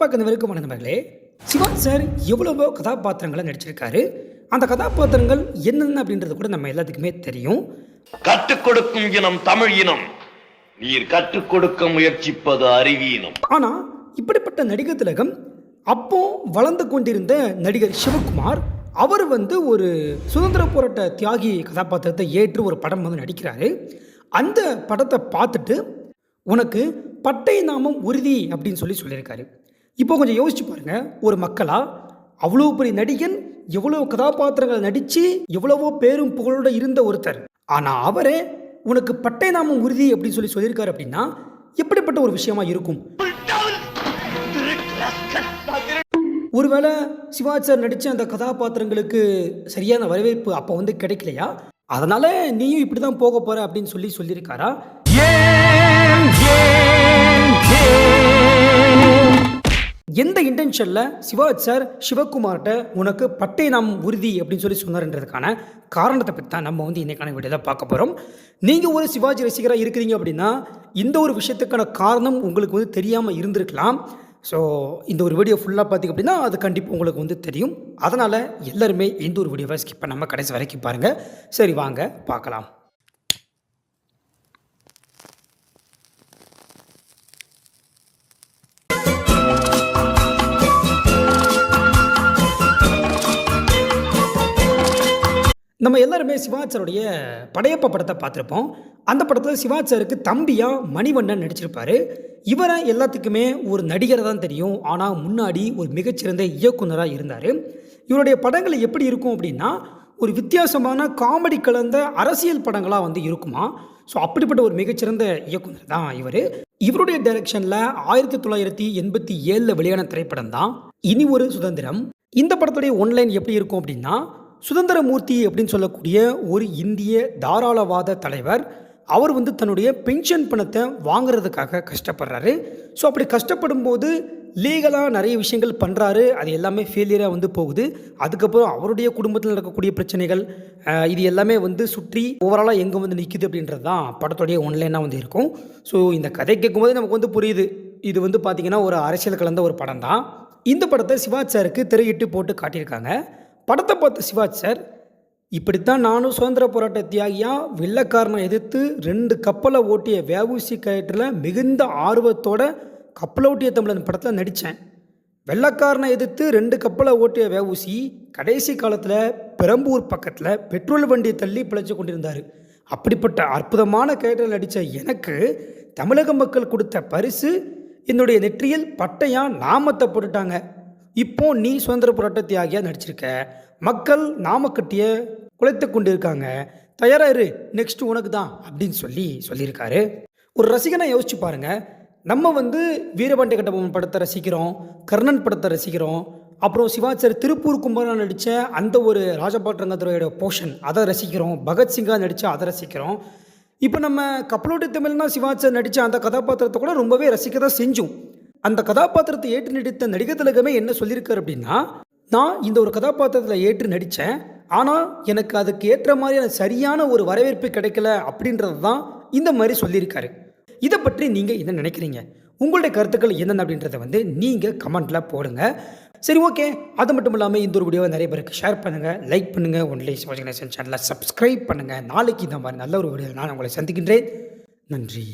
பார்க்க வணக்கம் நண்பர்களே சிவா சார் எவ்வளவோ கதாபாத்திரங்களை நடிச்சிருக்காரு. அந்த கதாபாத்திரங்கள் என்னென்ன அப்படின்றது கூட நம்ம எல்லாத்துக்குமே தெரியும். கற்றுக் கொடுக்கும் இனம் தமிழ் இனம் நீர் கற்றுக் கொடுக்க முயற்சிப்பது அறிவீனம் ஆனால் இப்படிப்பட்ட நடிகர் திலகம் அப்போ வளர்ந்து கொண்டிருந்த நடிகர் சிவகுமார் அவர் வந்து ஒரு சுதந்திர போராட்ட தியாகி கதாபாத்திரத்தை ஏற்று ஒரு படம் வந்து நடிக்கிறாரு. அந்த படத்தை பார்த்துட்டு உனக்கு பட்டை நாமம் உறுதி அப்படின்னு சொல்லி சொல்லியிருக்காரு. இப்போ கொஞ்சம் யோசிச்சு பாருங்க. ஒரு மக்களா அவ்வளோ பெரிய நடிகன் எவ்வளோ கதாபாத்திரங்களை நடித்து எவ்வளவோ பேரும் புகழோட இருந்த ஒருத்தர். ஆனால் அவரே உனக்கு பட்டை நாமம் உறுதி அப்படின்னு சொல்லி சொல்லியிருக்காரு அப்படின்னா எப்படிப்பட்ட ஒரு விஷயமா இருக்கும்? ஒருவேளை சிவாஜி சார் நடித்த அந்த கதாபாத்திரங்களுக்கு சரியான வரவேற்பு அப்போ வந்து கிடைக்கலையா? அதனால நீயும் இப்படி தான் போக போற அப்படின்னு சொல்லி சொல்லியிருக்காரா? ஏன் இன்டென்ஷனில் சிவாஜ் சார் சிவகுமார்கிட்ட உனக்கு பட்டை நாம் உறுதி அப்படின்னு சொல்லி சொன்னார்ன்றதுக்கான காரணத்தை பற்றி தான் நம்ம வந்து இன்றைக்கான வீடியோவில் பார்க்க போகிறோம் நீங்கள் ஒரு சிவாஜி ரசிகராக இருக்கிறீங்க அப்படின்னா இந்த ஒரு விஷயத்துக்கான காரணம் உங்களுக்கு வந்து தெரியாமல் இருந்திருக்கலாம். ஸோ இந்த ஒரு வீடியோ ஃபுல்லாக பார்த்திங்க அப்படின்னா அது கண்டிப்பாக உங்களுக்கு வந்து தெரியும். அதனால் எல்லாருமே இந்த ஒரு வீடியோவை ஸ்கிப் பண்ணாமல் கடைசி வரைக்கும் பாருங்கள் சரி வாங்க பார்க்கலாம். நம்ம எல்லாருமே சிவாச்சருடைய படையப்ப படத்தை பார்த்துருப்போம். அந்த படத்தில் சிவாச்சருக்கு தம்பியாக மணிவண்ணன் நடிச்சிருப்பார். இவரை எல்லாத்துக்குமே ஒரு நடிகரை தான் தெரியும். ஆனால் முன்னாடி ஒரு மிகச்சிறந்த இயக்குனராக இருந்தார். இவருடைய படங்கள் எப்படி இருக்கும் அப்படின்னா ஒரு வித்தியாசமான காமெடி கலந்த அரசியல் படங்களாக வந்து இருக்குமா. ஸோ அப்படிப்பட்ட ஒரு மிகச்சிறந்த இயக்குனர் தான் இவர். இவருடைய டைரக்ஷனில் ஆயிரத்தி தொள்ளாயிரத்தி எண்பத்தி ஏழில் வெளியான திரைப்படம் தான் இனி ஒரு சுதந்திரம். இந்த படத்துடைய ஒன்லைன் எப்படி இருக்கும் அப்படின்னா சுதந்திரமூர்த்தி அப்படின்னு சொல்லக்கூடிய ஒரு இந்திய தாராளவாத தலைவர் அவர் வந்து தன்னுடைய பென்ஷன் பணத்தை வாங்குறதுக்காக கஷ்டப்படுறாரு. ஸோ அப்படி கஷ்டப்படும் போது லீகலாக நிறைய விஷயங்கள் பண்ணுறாரு அது எல்லாமே ஃபெயிலியராக வந்து போகுது. அதுக்கப்புறம் அவருடைய குடும்பத்தில் நடக்கக்கூடிய பிரச்சனைகள் இது எல்லாமே வந்து சுற்றி ஓவராலாக எங்கே வந்து நிற்குது அப்படின்றது தான் படத்துடைய ஒன்லைனாக வந்து இருக்கும். ஸோ இந்த கதை கேட்கும்போது நமக்கு வந்து புரியுது. இது வந்து பார்த்திங்கன்னா ஒரு அரசியல் கலந்த ஒரு படம் தான். இந்த படத்தை சிவாச்சாருக்கு திரையிட்டு போட்டு காட்டியிருக்காங்க. படத்தை பார்த்த சிவாஜ் சார் இப்படித்தான் நானும் சுதந்திர போராட்ட தியாகியா வெள்ளக்காரனை எதிர்த்து ரெண்டு கப்பலை ஓட்டிய வேவூசி கயற்றில் மிகுந்த ஆர்வத்தோட கப்பலை ஓட்டிய தமிழன் படத்தில் நடித்தேன் வெள்ளக்காரனை எதிர்த்து ரெண்டு கப்பலை ஓட்டிய வேவூசி கடைசி காலத்தில் பெரம்பூர் பக்கத்தில் பெட்ரோல் வண்டியை தள்ளி பிழைச்சி கொண்டிருந்தார். அப்படிப்பட்ட அற்புதமான கேரக்டர் நடித்த எனக்கு தமிழக மக்கள் கொடுத்த பரிசு என்னுடைய நெற்றியில் பட்டையா நாமத்தை போட்டுட்டாங்க. இப்போ நீ சுதந்திர போராட்ட தியாகியாக நடிச்சிருக்க? மக்கள் நாமக்கட்டிய குலைத்து கொண்டிருக்காங்க. தயாரா இரு நெக்ஸ்ட் உனக்கு தான் அப்படின்னு சொல்லி சொல்லியிருக்காரு. ஒரு ரசிகனை யோசிச்சு பாருங்க. நம்ம வந்து வீரபாண்டிய கட்டபொம்மன் படத்தை ரசிக்கிறோம் கர்ணன் படத்தை ரசிக்கிறோம் அப்புறம் சிவாச்சாரி திருப்பூர் கும்பரா நடித்த அந்த ஒரு ராஜபாட்டரங்கத்துறையோட போர்ஷன் அதை ரசிக்கிறோம். பகத்சிங்காக நடித்த அதை ரசிக்கிறோம். இப்போ நம்ம கப்பலோட்டி தமிழ்னா சிவாச்சாரி நடித்த அந்த கதாபாத்திரத்தை கூட ரொம்பவே ரசிக்க தான் செஞ்சோம். அந்த கதாபாத்திரத்தை ஏற்று நடித்த நடிகர் திலகமே என்ன சொல்லியிருக்காரு அப்படின்னா நான் இந்த ஒரு கதாபாத்திரத்தில் ஏற்று நடித்தேன் ஆனால் எனக்கு அதுக்கு ஏற்ற மாதிரியான சரியான ஒரு வரவேற்பு கிடைக்கல அப்படின்றது தான் இந்த மாதிரி சொல்லியிருக்காரு. இதை பற்றி நீங்கள் என்ன நினைக்கிறீங்க? உங்களுடைய கருத்துக்கள் என்னென்ன அப்படின்றத வந்து நீங்கள் கமெண்ட்டில் போடுங்க. சரி ஓகே. அது மட்டும் இல்லாமல் இந்த ஒரு வீடியோவை நிறைய பேருக்கு ஷேர் பண்ணுங்கள் லைக் பண்ணுங்கள் ஒன்லி சிவாஜி சேனலை சப்ஸ்கிரைப் பண்ணுங்கள் நாளைக்கு இந்த மாதிரி நல்ல ஒரு வீடியோ நான் உங்களை சந்திக்கின்றேன். நன்றி.